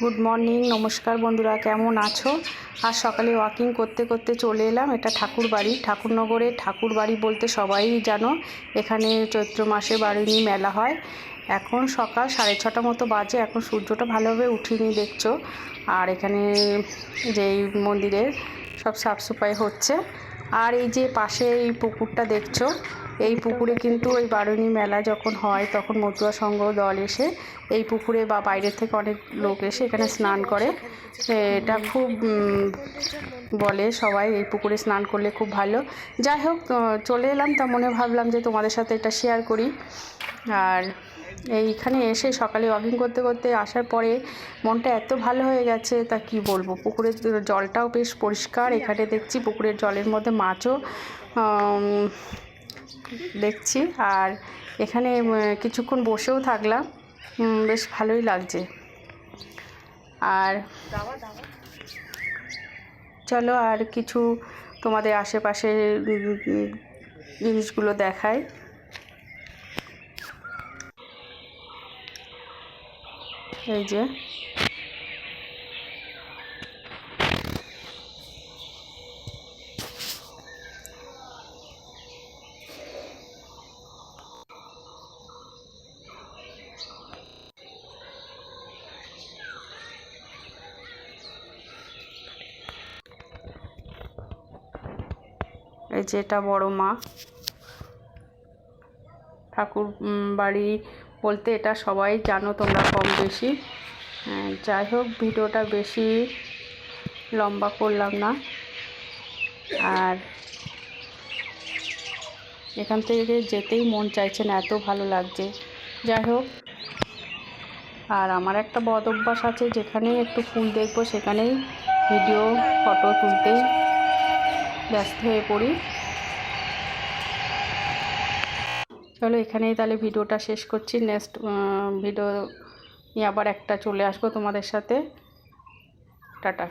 Good morning নমস্কার বন্ধুরা, কেমন আছো? আর সকালে ওয়াকিং করতে করতে চলে এলাম, এটা ঠাকুর বাড়ি। ঠাকুরনগরে ঠাকুর বাড়ি বলতে সবাই জানো, এখানে চৈত্র মাসে বারুণী মেলা হয়। এখন সকাল সাড়ে ছটা মতো বাজে, এখন সূর্যটা ভালোভাবে উঠিনি দেখছ। আর এখানে যেই মন্দিরের সব সাফ সাফাই হচ্ছে। আর এই যে পাশে এই পুকুরটা দেখছ এই পুকুরে কিন্তু ওই বারুণী মেলা যখন হয়, তখন মতুয়া সংঘ দল এসে এই পুকুরে বা বাইরের থেকে অনেক লোক এসে এখানে স্নান করে। এটা খুব বলে সবাই এই পুকুরে স্নান করলে খুব ভালো। যাই হোক চলে এলাম তা মনে ভাবলাম যে তোমাদের সাথে এটা শেয়ার করি। আর এইখানে এসে সকালে ওয়াকিং করতে করতে আসার পরে মনটা এত ভালো হয়ে গেছে, তা কি বলব? পুকুরের জলটাও বেশ পরিষ্কার। এখানে দেখছি পুকুরের জলের মধ্যে মাছও দেখছি। আর এখানে কিছুক্ষণ বসেও থাকলাম। বেশ ভালোই লাগছে। আর চলো আর কিছু তোমাদের আশেপাশে জিনিসগুলো দেখায় এই যে এই যে এটা বড় মা। ঠাকুর বাড়ি বলতে এটা সবাই জানো তোমরা কম বেশি। হ্যাঁ, যাই হোক ভিডিওটা বেশি লম্বা করলাম না। আর এখান থেকে যেতেই মন চাইছে না এত ভালো লাগছে। যাই হোক আর আমার একটা বদ অভ্যাস আছে যেখানেই একটু ফুল দেখব সেখানেই ভিডিও ফটো তুলতেই ব্যস্ত হয়ে পড়ি। চলো এখানেই তাহলে ভিডিওটা শেষ করছি। নেক্সট ভিডিও নিয়ে আবার একটা চলে আসব তোমাদের সাথে। টাটা।